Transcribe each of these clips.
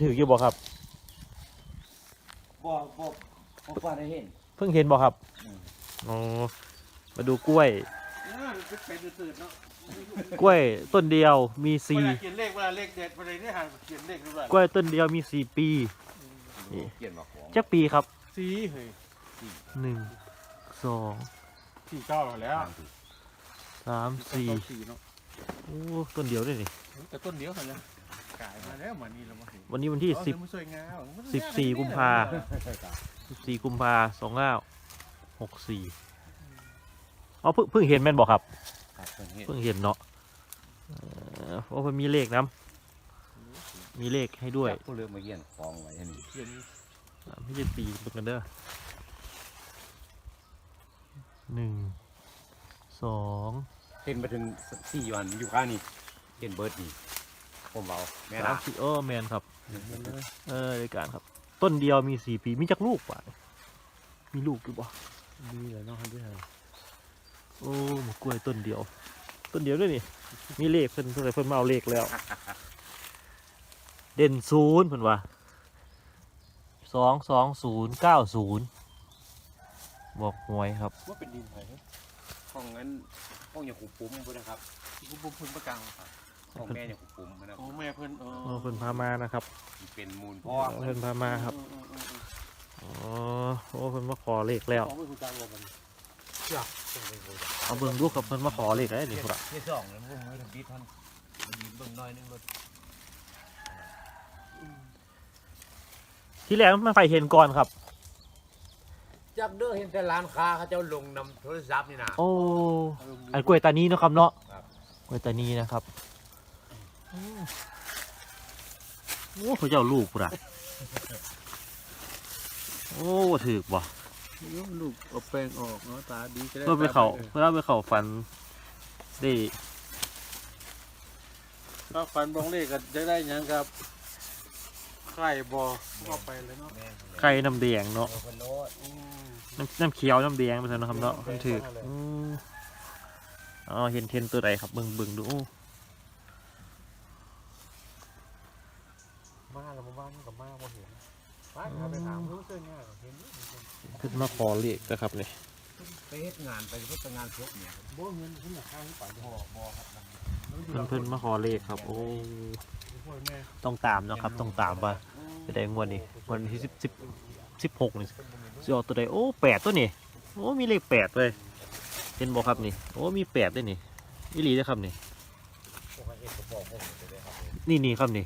ถืออยู่บ่ครับ บ่บ่บ่กว่าได้เห็นเพิ่งเห็นบ่ครับอืมอ๋อมาดูกล้วยน่าเป็นเป็นตื่นๆเนาะกล้วยต้นเดียวมีสี่เวลาเขียนเลขเวลาเลขเด็ดเวลาเนี่ยหาเขียนเลขด้วยกล้วยต้นเดียวมีสี่ปีนี่เกี่ยนมาของจักปีครับสีเฮ้ยหนึ่งสองสี่เก้าแล้วสามสี่สี่เนาะโอ้ต้นเดียวด้วยนี่แต่ต้นเดียวกันเลย กายมาแล้วมานี่เรามาเห็นวันนี้วันที่สิบสวยงามสิบสี่กุมภาสิบสี่กุมภาสองเก้าหกสี่อ๋อเพิ่งเพิ่งเห็นแม่นบอกครับ ครับเพิ่นเห็นเพิ่งเห็นเนาะเอ่อโอ้เพิ่นมีเลขน้ำมีเลขให้ด้วยผู้เลือกมาเกี่ยนของไว้ให้นี่เขียนอ่าไม่ใช่ตีเบิ่งกันเด้อหนึ่งสองเห็นมาถึงสี่วันอยู่ข้างนี่เห็นเบิร์ดนี่ ผมเอาแม่สานะมสี่โอ้แมนครับ เออรายการครับ ต้นเดียวมีสี่ปีมีจักลูกป่ะมีลูกอยู่ป่ะมีเลยเนาะครับพี่ฮะโอ้หมกกล้วยต้นเดียว ต้นเดียวด้วยนี่มีเลขเพิ่นเพิ่นเพิ่นมาเอาเลขแล้ว เด่นศูนย์เพิ่นว่าสองสองศูนย์เก้าศูนย์บอกหวยครับ ว่าเป็นดินไผ่ห้องนั้นห้องอย่างขุปุ้มพุ่นนะครับบุบบุบพื้นประกังครับ ห้องแม่อย่างขุปุ้มนะครับโอ้แม่เพิ่นเอเออเพิ่นพามานะครับเป็นมูลพ่อเพิ่นพามาครับอ๋อโอ้เพิ่นมาขอเลขแล้วของไม่คุณจางรวมกันเอาเบิ่งดูครับเพิ่นมาขอเลขได้นี่พุ่นละที่สองแล้วพวกมือทำบิดท่านมีเบิ่งน้อยนึงรถที่แรกมันไฟเห็นก่อนครับจักเด้อเห็นแต่ร้านค้าเขาเจ้าลงนำโทรศัพท์นี่นะโอ้อันกล้วยตานีเนาะครับเนาะครับกล้วยตานีนะครับ โอ้เขาเจ้าลูกพุ่นละโอ้ถือบ่ลูกเอาแป้งออกเนาะตาดีจะได้เพื่อไปเขาเพื่อไปเขาฟันได้ถ้าฟันบองเลขก็จะได้หยังครับไข่บอก็ไปเลยเนาะไข่น้ำแดงเนาะเออคนโลดอืมน้ำน้ำเขียวน้ำแดงไปเถอะนะครับเนาะน้ำแดงมันถือมาเลยอืมอ๋อเห็นเทนตัวใดครับเบิ่งเบิ่งดูโอ้ มาแล้วมาบ้านกับมาบ่เห็นไปหาไปถามรู้สึกง่ายเห็นอยู่เห็นเพิ่นมาขอเลขนะครับเนี่ยไปเฮ็ดงานไปเฮ็ดงานพวกเนี่ยบ่เงินขึ้นราคาที่ป่าบ่บ่ครับเพิ่นเพิ่นมาขอเลขครับ โอ้พ่อแม่ต้องตามเนาะครับ ต้องตามว่าจะได้งวดนี้งวดที่สิบสิบสิบหกนี่สิออกตัวใดโอ้แปดตัวนี่โอ้มีเลขแปดเลยเห็นบอกครับนี่โอ้มีแปดด้วยนี่อีหลีเด้อครับนี่นี่นี่ครับนี่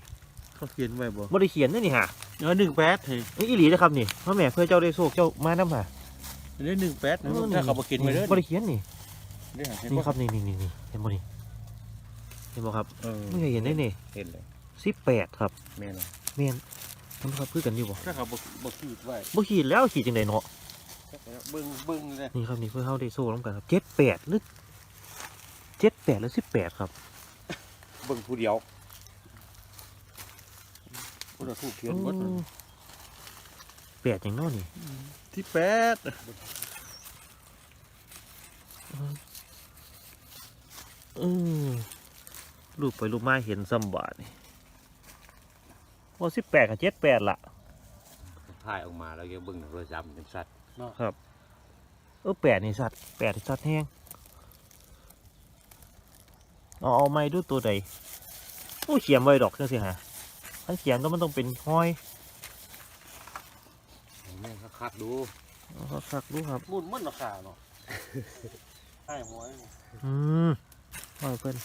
เขาเขียนไว้บ่บ่ได้เขียนเด้อนี่ฮะเออหนึ่งแปดเฮ้ยเอ้ยอีหลีนะครับนี่พ่อแม่เพื่อเจ้าได้โชคเจ้ามาน้ำหาอันนี้หนึ่งแปดนะถ้าเขาบอกกินไว้เด้อบ่ได้เขียนนี่นี่นี่ครับนี่นี่นี่นี่เห็นบ่นี่เห็นบ่ครับเออไม่เคยเห็นได้นี่เห็นเลยสิบแปดครับแม่นบ่แม่นมันครับคือกันอยู่บ่ถ้าเขาบอกบอกขีดไว้บ่ขีดแล้วขีดจังไดเนาะเบิ้งเบิ้งเลยนี่ครับนี่เพื่อเฮาได้โซ่ร่วมกันครับเจ็ดแปดหรือเจ็ดแปดหรือสิบแปดครับเบิ่งผู้เดียว อุณหภูมิเขียนหมดแปดอย่างน้อนี่ ที่แปดอืมรูปไปรูปมาเห็นซ้ำบาทนี่ว่าสิบแปดกับเจ็ดแปดละถ่ายออกมาแล้วก็เบิ่งโทรศัพท์เป็นสัตว์ครับ เออแปดนี่สัตว์แปดนี่สัตว์แห้งเอาเอาไม้ดูตัวใดโอ้เขียนไว้ดอกจังสิฮะ ถ้าเขียนแล้วมันต้องเป็นห้อยแม่งคักๆดูเอาสักดูครับมุนมันราคาเนาะให้หวยอืมห้อยเพิ่น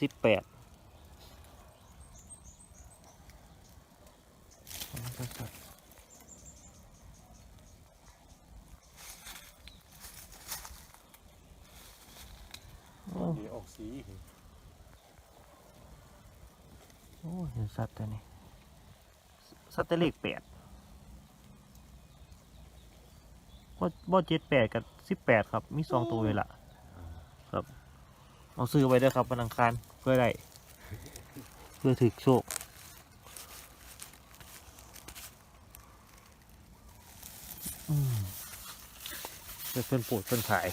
สิบแปดโอ้เดี๋ยวออกสี โอ้เห็นสัตว์ตัวนี้สัตว์แต่เลขแปดบ่บ่เจ็ดแปดกับสิบแปดครับ มีสองตัวเลยล่ะ ครับ เอาซื้อไว้เด้วยครับวันอังคารเพื่อได้เพื่อถึกโชคอืมเพื่อเพิ่นปลูดเพิ่นขาย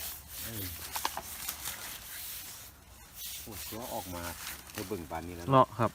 ปวดตัวออกมาเธอเบิ่งปานนี้แล้วเนาะครับ